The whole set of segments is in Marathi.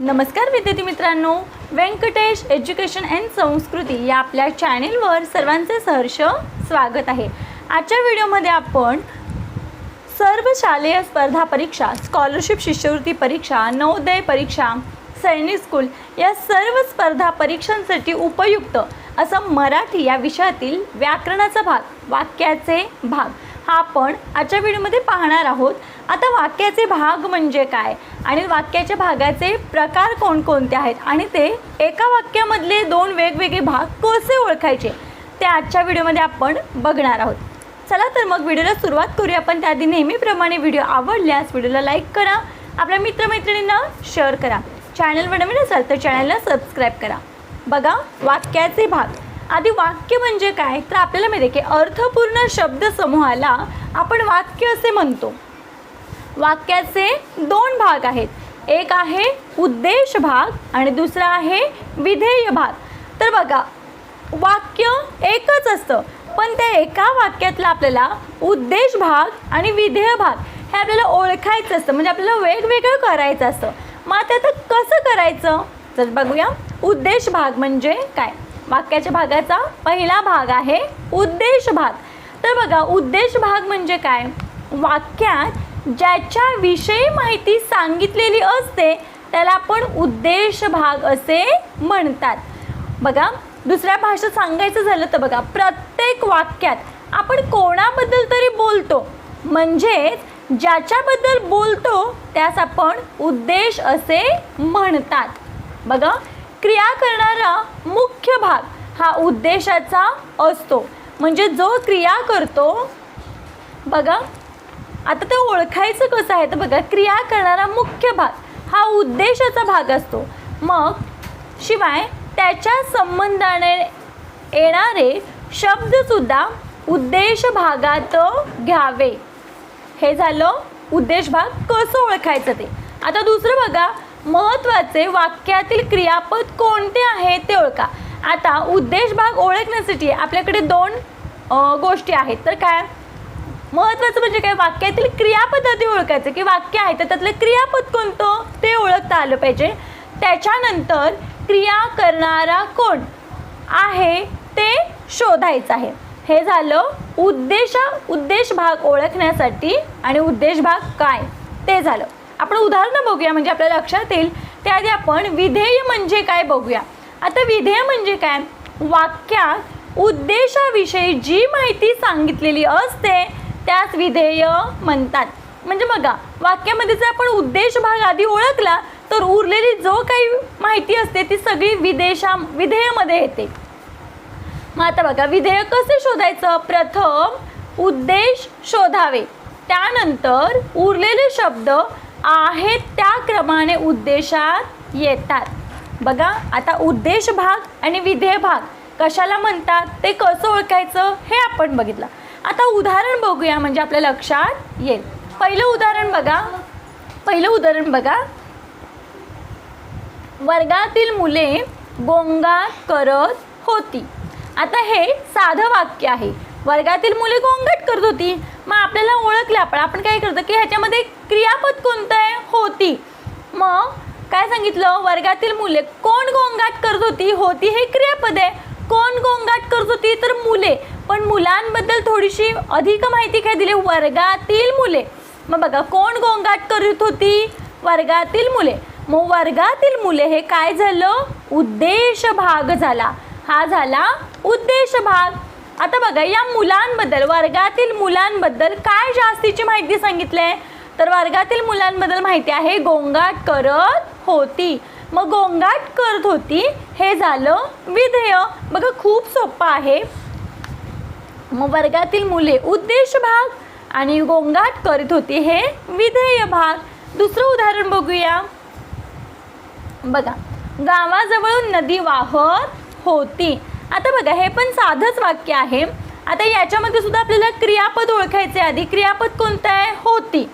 नमस्कार विद्यार्थी मित्रांनो. व्यंकटेश एज्युकेशन अँड संस्कृती या आपल्या चॅनेलवर सर्वांचे सहर्ष स्वागत आहे. आजच्या व्हिडिओमध्ये आपण सर्व शालेय स्पर्धा परीक्षा स्कॉलरशिप शिष्यवृत्ती परीक्षा नवोदय परीक्षा सैनिक स्कूल या सर्व स्पर्धा परीक्षांसाठी उपयुक्त असं मराठी या विषयातील व्याकरणाचा भाग वाक्याचे भाग. हा आपण आजच्या व्हिडिओमध्ये पाहणार आहोत. आता वाक्याचे भाग म्हणजे काय? आणि वाक्याच्या भागाचे प्रकार कोणकोणते आहेत? आणि ते एका वाक्यामधले दोन वेगवेगळे भाग कसे ओळखायचे? ते आजच्या व्हिडिओमध्ये आपण बघणार आहोत. चला तर मग व्हिडिओला सुरुवात करूया. आपण त्याआधी नेहमीप्रमाणे व्हिडिओ आवडल्यास व्हिडिओला लाईक करा. आपल्या मित्रमैत्रिणींना शेअर करा. चॅनलवर नवीन असाल तर चॅनलला सबस्क्राईब करा. बघा वाक्याचे भाग. आधी वाक्य म्हणजे काय? तर आपल्याला माहिती आहे की अर्थपूर्ण शब्दसमूहाला आपण वाक्य असे म्हणतो. वाक्याचे दोन भाग आहेत. एक आहे उद्देश भाग आणि दुसरा आहे विधेय भाग. तर बघा वाक्य एकच असतं पण त्या एका वाक्यातला आपल्याला उद्देश भाग आणि विधेय भाग हे आपल्याला ओळखायचं असतं. म्हणजे आपल्याला वेगवेगळं करायचं असतं. मग आता आता कसं करायचं? तर बघूया. उद्देश भाग म्हणजे काय? वाक्याच्या भागाचा पहिला भाग आहे उद्देश भाग. तर बघा उद्देश भाग म्हणजे काय? वाक्यात ज्याच्याविषयी माहिती सांगितलेली असते त्याला आपण उद्देश भाग असे म्हणतात. बघा दुसऱ्या भाषेत सांगायचं झालं तर बघा प्रत्येक वाक्यात आपण कोणाबद्दल तरी बोलतो. म्हणजेच ज्याच्याबद्दल बोलतो त्यास आपण उद्देश असे म्हणतात. बघा क्रिया करणारा मुख्य भाग हा उद्देशाचा असतो. म्हणजे जो क्रिया करतो बघा आता ते ओळखायचं कसं आहे तर बघा क्रिया करणारा मुख्य भाग हा उद्देशाचा भाग असतो. मग शिवाय त्याच्या संबंधाने येणारे शब्दसुद्धा उद्देश भागात घ्यावे. हे झालं उद्देश भाग. कसं ओळखायचं ते? आता दुसरं बघा महत्त्वाचे वाक्यातील क्रियापद कोणते आहे ते ओळखा. आता उद्देश भाग ओळखण्यासाठी आपल्याकडे दोन गोष्टी आहेत. तर काय? महत्त्वाचं म्हणजे काय? वाक्यातील क्रियापद्धती ओळखायचं. की वाक्य आहे तर त्यातलं क्रियापद कोणतं? ते ओळखता आलं पाहिजे. त्याच्यानंतर क्रिया करणारा कोण आहे ते शोधायचं आहे. हे झालं उद्देश उद्देश भाग ओळखण्यासाठी. आणि उद्देश भाग काय? ते झालं. आपण उदाहरणं बघूया म्हणजे आपल्या लक्षात येईल. त्याआधी आपण विधेय म्हणजे काय बघूया. आता विधेय म्हणजे काय? वाक्यात उद्देशाविषयी जी माहिती सांगितलेली असते त्यास विधेय म्हणतात. म्हणजे बघा वाक्यामध्ये जर आपण उद्देश भाग आधी ओळखला तर उरलेली जो काही माहिती असते ती सगळी विदेशा विधेयमध्ये येते. मग आता बघा विधेय कसे शोधायचं? प्रथम उद्देश शोधावे. त्यानंतर उरलेले शब्द आहेत त्या क्रमाने उद्देशात येतात. बघा आता उद्देश भाग आणि विधेय भाग कशाला म्हणतात ते कसं ओळखायचं हे आपण बघितलं. आता उदाहरण बघूया म्हणजे आपल्या लक्षात येईल. पहिलं उदाहरण बघा. पहिलं उदाहरण बघा. वर्गातील मुले गोंगाट करत होती. आता हे साधं वाक्य आहे. वर्गातील मुले गोंगाट करत होती. मग आपल्याला ओळखलं आपण आपण काय करतो की ह्याच्यामध्ये क्रियापद कोणतं आहे? होती. मग काय सांगितलं? वर्गातील मुले कोण गोंगाट करत होती? होती हे क्रियापद आहे. कोण गोंगाट करत होती? तर मुले. पण मुलांबद्दल थोडीशी अधिक माहिती काय दिली? वर्गातील मुले. मग बघा कोण गोंगाट करत होती? वर्गातील मुले. मग वर्गातील मुले हे काय झालं? उद्देश भाग झाला. हा झाला उद्देश भाग. आता बघा या मुलांबद्दल वर्गातील मुलांबद्दल काय जास्तीची माहिती सांगितली आहे? तर वर्गातील मुलांबद्दल माहिती आहे गोंगाट करत होती. मग गोंगाट करत होती हे झालं विधेय. बघा खूप सोपं आहे. मग वर्गातील मुले उद्देश भाग आणि गोंगाट करत होती हे विधेय भाग. दुसरं उदाहरण बघूया. बघा गावाजवळून नदी वाहत होती. आता बघा हे पण साधंच वाक्य आहे. आता याच्यामध्ये सुद्धा आपल्याला क्रियापद ओळखायचे आधी क्रियापद कोणतं आहे? होती.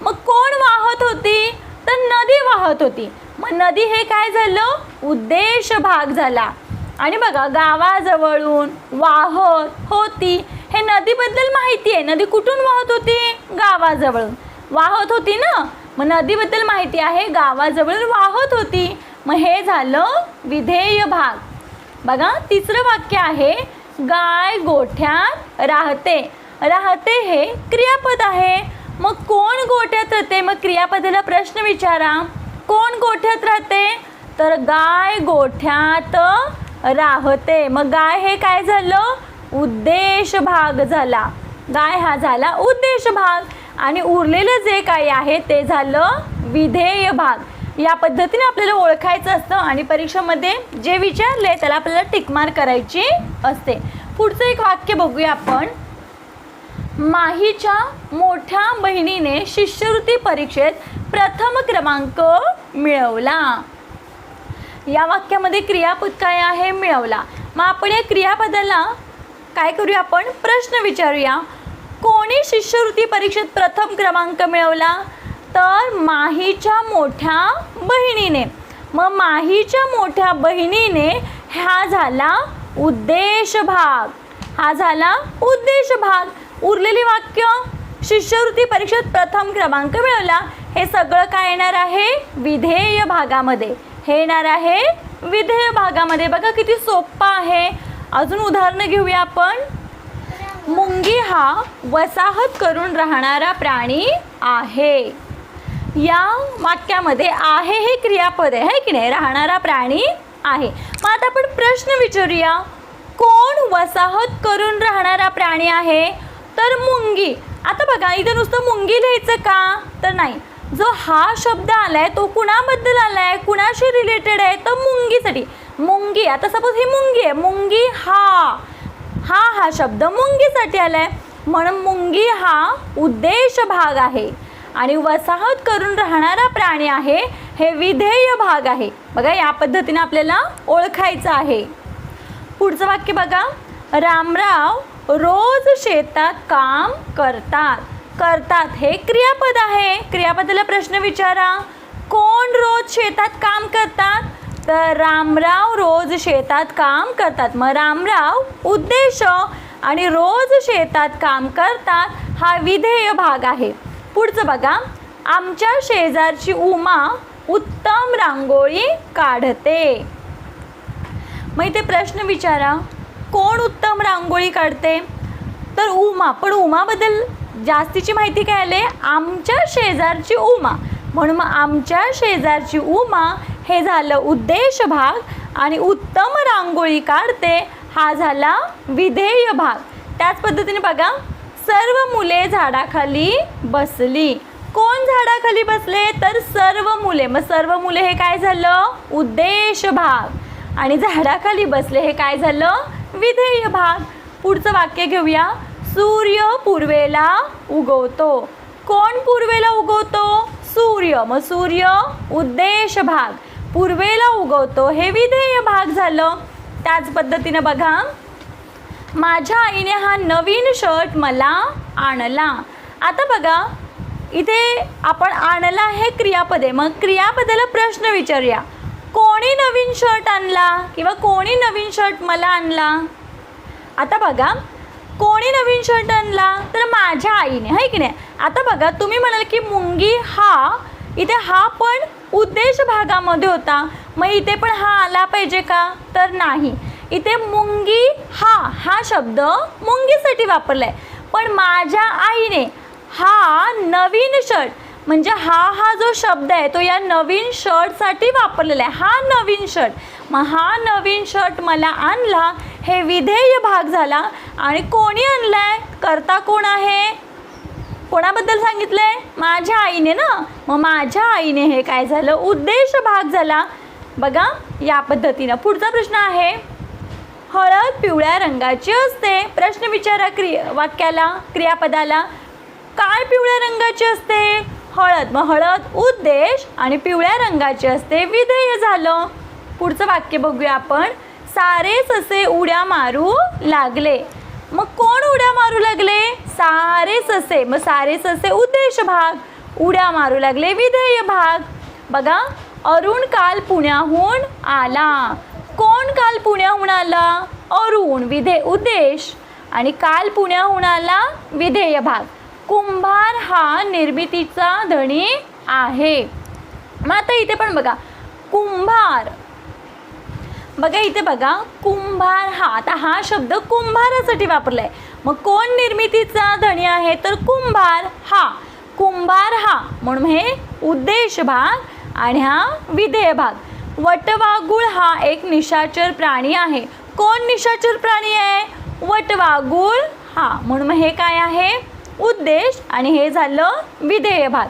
मग कोण वाहत होती? तर नदी वाहत होती. मग नदी हे काय झालं? उद्देश भाग झाला. आणि बघा गावाजवळून वाहत होती. हे नदीबद्दल माहिती आहे. नदी कुठून वाहत होती? गावाजवळून. वाहत होती ना? मग नदीबद्दल माहिती आहे. गावाजवळून वाहत होती. मग हे झालं विधेय भाग. बघा तिसरं वाक्य आहे गाय गोठ्यात राहते. राहते हे क्रियापद आहे. मग कोण गोठ्यात राहते? मग क्रियापदाला प्रश्न विचारा. कोण गोठ्यात राहते? तर गाय गोठ्यात राहते. मग गाय हे काय झालं? उद्देश भाग झाला. गाय हा झाला उद्देश भाग. आणि उरलेलं जे काही आहे ते झालं विधेय भाग. या पद्धतीने आपल्याला ओळखायचं असतं आणि परीक्षेमध्ये जे विचारले त्याला आपल्याला टिकमार करायची असते. पुढचं एक वाक्य बघूया आपण. माहीच्या मोठ्या बहिणीने शिष्यवृत्ती परीक्षेत प्रथम क्रमांक मिळवला. या वाक्यामध्ये क्रियापद काय आहे मिळवला. मग आपण या क्रियापदाला काय करूया आपण? प्रश्न विचारूया. कोणी शिष्यवृत्ती परीक्षेत प्रथम क्रमांक मिळवला? तर माहीच्या मोठ्या बहिणीने. मग माहीच्या मोठ्या बहिणीने हा झाला उद्देश भाग हा झाला उद्देश भाग उरलेली वाक्य शिष्यवृत्ती परीक्षेत प्रथम क्रमांक मिळवला. हे सगळं काय येणार आहे? विधेय भागामध्ये. हे येणार आहे विधेय भागामध्ये. बघा किती सोपं आहे. अजून उदाहरणं घेऊया आपण. मुंगी हा वसाहत करून राहणारा प्राणी आहे. या वाक्यामध्ये आहे हे क्रियापद आहे है की नाही? राहणारा प्राणी आहे. मग आता आपण प्रश्न विचारूया. कोण वसाहत करून राहणारा प्राणी आहे? तर मुंगी. आता बघा इथं नुसतं मुंगी लिहायचं का? तर नाही. जो हा शब्द आलाय तो कुणाबद्दल आलाय? कुणाशी रिलेटेड आहे? तर मुंगीसाठी. मुंगी आता सपोज ही मुंगी आहे. मुंगी हा हा हा शब्द मुंगीसाठी आलाय. म्हणून मुंगी हा उद्देश भाग आहे. आणि वसाहत करून राहणारा प्राणी आहे हे विधेय भाग आहे. बघा या पद्धतीने आपल्याला ओळखायचं आहे. पुढचं वाक्य बघा. रामराव रोज शेतात काम करतात. करतात हे क्रियापद आहे. क्रियापदाला प्रश्न विचारा. कोण रोज शेतात काम करतात? तर रामराव रोज शेतात काम करतात. मग रामराव उद्देश आणि रोज शेतात काम करतात हा विधेय भाग आहे. पुढचं बघा. आमच्या शेजारची उमा उत्तम रांगोळी काढते. मग इथे प्रश्न विचारा. कोण उत्तम रांगोळी काढते? तर उमा पण उमाबद्दल जास्तीची माहिती काय आले? आमच्या शेजारची उमा. म्हणून मग आमच्या शेजारची उमा हे झालं उद्देश भाग आणि उत्तम रांगोळी काढते हा झाला विधेय भाग. त्याच पद्धतीने बघा. सर्व मुले झाडाखाली बसली. कोण झाडाखाली बसले? तर सर्व मुले. मग सर्व मुले हे काय झालं? उद्देश भाग. आणि झाडाखाली बसले हे काय झालं? विधेय भाग. पुढचं वाक्य घेऊया. सूर्य पूर्वेला उगवतो. कोण पूर्वेला उगवतो? सूर्य. मग सूर्य उद्देश भाग. पूर्वेला उगवतो. हे विधेय भाग झालं. त्याच पद्धतीनं बघा. माझ्या आईने हा नवीन शर्ट मला आणला. आता बघा इथे आपण आणला हे क्रियापद. आहे मग क्रियापदाला प्रश्न विचारूया. कोणी नवीन शर्ट आणला किंवा कोणी नवीन शर्ट मला आणला? आता बघा कोणी नवीन शर्ट आणला? तर माझ्या आईने आहे की नाही? आता बघा तुम्ही म्हणाल की मुंगी हा इथे हा पण उद्देश भागामध्ये होता. मग इथे पण हा आला पाहिजे का? तर नाही. इथे मुंगी हा हा शब्द मुंगीसाठी वापरला आहे पण माझ्या आईने हा नवीन शर्ट म्हणजे हा हा जो शब्द आहे तो या नवीन शर्टसाठी वापरलेला आहे. हा नवीन शर्ट. मग हा नवीन शर्ट मला आणला हे विधेय भाग झाला. आणि कोणी आणलाय? करता कोण आहे? कोणाबद्दल सांगितलंय? माझ्या आईने ना? मग माझ्या आईने हे काय झालं? उद्देश भाग झाला. बघा या पद्धतीनं. पुढचा प्रश्न आहे. हळद पिवळ्या रंगाची असते. प्रश्न विचारा क्रिया वाक्याला क्रियापदाला. काय पिवळ्या रंगाची असते? हळद. मग हळद उद्देश आणि पिवळ्या रंगाची असते. विधेय झालं. पुढचं वाक्य बघूया आपण. सारे ससे उड्या मारू लागले. मग कोण उड्या मारू लागले? सारे ससे. मग सारे ससे उद्देश भाग. उड्या मारू लागले विधेय भाग. बघा अरुण काल पुण्याहून आला. कोण काल पुण्याहून आला अरुण विधे उद्देश आणि काल पुण्याहून आला विधेय भाग. कुंभार हा निर्मितीचा धणी आहे. मग आता इथे पण बघा. कुंभार. बघा इथे बघा. कुंभार हा आता हा शब्द कुंभारासाठी वापरला आहे मग कोण निर्मितीचा धनी आहे? तर कुंभार हा. कुंभार हा म्हणून हे उद्देश भाग आणि हा विधेय भाग. वटवागुळ हा एक निशाचर प्राणी आहे. कोण निशाचर प्राणी आहे? वटवागुळ हा. म्हणून हे काय आहे? उद्देश आणि हे झालं विधेय भाग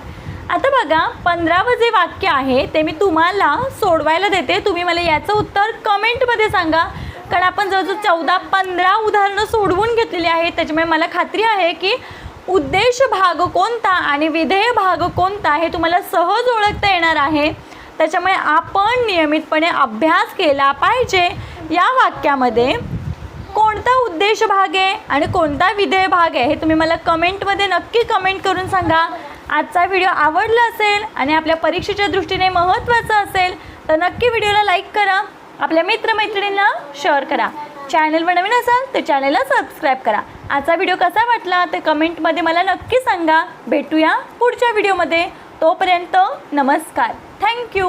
आता बघा पंधरावं जे वाक्य आहे ते मी तुम्हाला सोडवायला देते. तुम्ही मला याचं उत्तर कमेंटमध्ये सांगा. कारण आपण जवळजवळ चौदा पंधरा उदाहरणं सोडवून घेतलेली आहेत. त्याच्यामुळे मला खात्री आहे की उद्देश भाग कोणता आणि विधेय भाग कोणता हे तुम्हाला सहज ओळखता येणार आहे. त्याच्यामुळे आपण नियमितपणे अभ्यास केला पाहिजे. या वाक्यामध्ये कोणता उद्देश भाग आहे आणि कोणता विधेय भाग आहे हे तुम्ही मला कमेंटमध्ये नक्की कमेंट करून सांगा. आजचा व्हिडिओ आवडला असेल आणि आपल्या परीक्षेच्या दृष्टीने महत्त्वाचा असेल तर नक्की व्हिडिओला लाईक करा. आपल्या मित्रमैत्रिणींना शेअर करा. चॅनलवर नवीन असाल तर चॅनलला सबस्क्राईब करा. आजचा व्हिडिओ कसा वाटला ते कमेंटमध्ये मला नक्की सांगा. भेटूया पुढच्या व्हिडिओमध्ये. तोपर्यंत नमस्कार. थँक्यू